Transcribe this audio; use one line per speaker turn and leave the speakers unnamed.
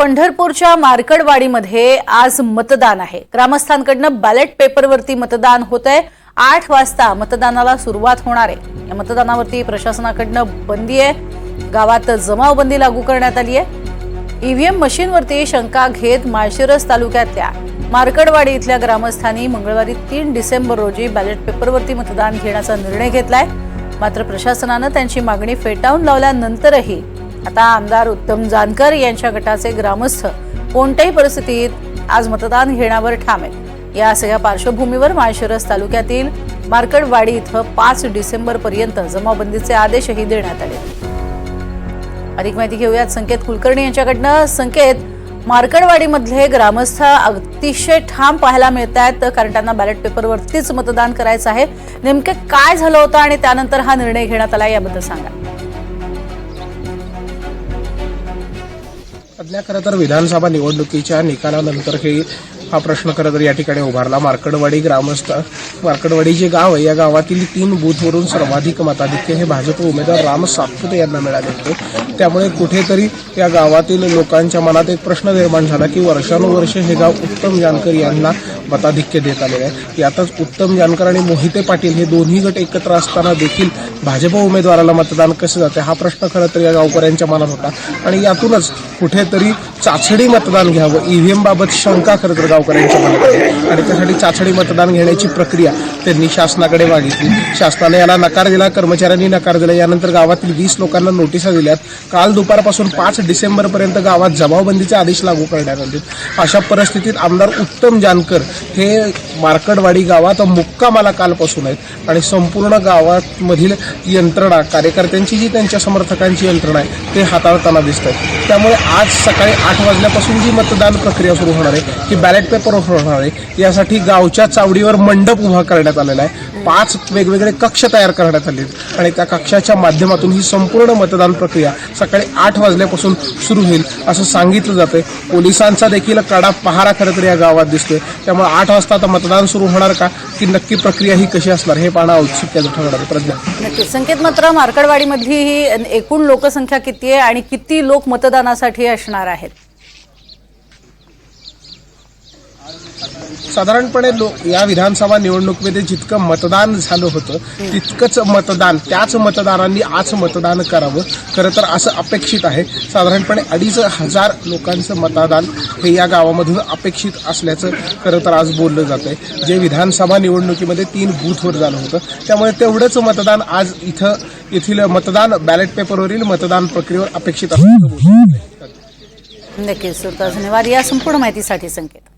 पंढरपूरच्या मार्कडवाडीमध्ये आज मतदान आहे. ग्रामस्थांकडनं बॅलेट पेपरवरती मतदान होत आहे आठ वाजता मतदानाला सुरुवात होणार आहे. या मतदानावरती प्रशासनाकडनं बंदी आहे. गावात जमावबंदी लागू करण्यात आली आहे. ईव्हीएम मशीनवरती शंका घेत माळशिरस तालुक्यातल्या मार्कडवाडी इथल्या ग्रामस्थांनी मंगळवारी तीन डिसेंबर रोजी बॅलेट पेपरवरती मतदान घेण्याचा निर्णय घेतलाय. मात्र प्रशासनानं त्यांची मागणी फेटाळून लावल्यानंतरही आता आमदार उत्तम जानकर यांच्या गटाचे ग्रामस्थ कोणत्याही परिस्थितीत आज मतदान घेण्यावर ठाम आहेत. या सगळ्या पार्श्वभूमीवर माळशिरस तालुक्यातील मार्कडवाडी इथं पाच डिसेंबर पर्यंत जमावबंदीचे आदेशही देण्यात आले. अधिक माहिती घेऊयात संकेत कुलकर्णी यांच्याकडनं. संकेत मार्कडवाडीमधले ग्रामस्थ अतिशय ठाम पाहायला मिळत आहेत कारण त्यांना बॅलेट पेपरवरतीच मतदान करायचं आहे. नेमके काय झालं होतं आणि त्यानंतर हा निर्णय घेण्यात आला याबद्दल सांगा.
सध्या खरं तर विधानसभा निवडणुकीच्या निकालानंतर हे हा प्रश्न खरं तर या ठिकाणी उभारला. मार्कडवाडी ग्रामस्थ मार्कडवाडी जे गाव आहे या गावातील तीन बूथवरून सर्वाधिक मताधिक्य हे भाजप उमेदवार राम सातपुते यांना मिळाले होते. त्यामुळे कुठेतरी या गावातील लोकांच्या मनात एक प्रश्न निर्माण झाला की वर्षानुवर्ष हे गाव उत्तम जानकर यांना मताधिक्य देत आलेले आहे. यातच उत्तम जानकर आणि मोहिते पाटील हे दोन्ही गट एकत्र असताना देखील भाजप उमेदवाराला मतदान कसं जाते? हा प्रश्न खरं तर या गावकऱ्यांच्या मनात होता. आणि यातूनच कुठेतरी चाचणी मतदान घ्यावं. ईव्हीएम बाबत शंका खरं तर गावकऱ्यांच्या मनात आहे. आणि त्यासाठी चाचणी मतदान घेण्याची प्रक्रिया त्यांनी शासनाकडे मागितली. शासनाने याला नकार दिला कर्मचाऱ्यांनी नकार दिला. यानंतर गावातील वीस लोकांना नोटिसा दिल्यात. काल दुपारपासून पाच डिसेंबरपर्यंत गावात जमावबंदीचे आदेश लागू करण्यात आले अशा परिस्थितीत आमदार उत्तम जानकर हे मार्कडवाडी गावात मुक्कामाला कालपासून आहेत. आणि संपूर्ण गावामधील यंत्रणा कार्यकर्त्यांची जी त्यांच्या समर्थकांची यंत्रणा आहे ते हाताळताना दिसत आहेत. त्यामुळे आज सकाळी आठ वाजल्यापासून जी मतदान प्रक्रिया सुरू होणार आहे ती बॅलेट पेपर होणार आहे. यासाठी गावच्या चावडीवर मंडप उभा करण्यात आलेला आहे. पाच वेगवेगळे कक्ष तयार करण्यात आले आहेत. आणि त्या कक्षाच्या माध्यमातून ही संपूर्ण मतदान प्रक्रिया सकाळी आठ वाजल्यापासून सुरू होईल असं सांगितलं जाते पोलिसांचा देखील कडा पहारा खरं तर या गावात दिसतोय. त्यामुळे आठ वाजता आता मतदान सुरू होणार का? की नक्की प्रक्रिया ही कशी असणार? हे पाहणं औत्सुक्याचं ठरणार आहे. प्रज्ञा.
संकेत मात्र मार्कडवाडीमधली ही एकूण लोकसंख्या किती आहे आणि किती लोक मतदानासाठी असणार आहेत?
साधारणपणे लोक या विधानसभा निवडणुकीमध्ये जितकं मतदान झालं होतं तितकंच मतदान त्याच मतदारांनी आज मतदान करावं. खरं तर असं अपेक्षित आहे. साधारणपणे अडीच हजार लोकांचं मतदान हे या गावामधून अपेक्षित असल्याचं खरं तर आज बोललं जात आहे जे विधानसभा निवडणुकीमध्ये तीन बूथवर झालं होतं त्यामुळे तेवढंच मतदान आज इथं येथील मतदान बॅलेट पेपरवरील मतदान प्रक्रियेवर अपेक्षित असल्याचं बोललं
नक्कीच धन्यवाद. या संपूर्ण माहितीसाठी संकेत.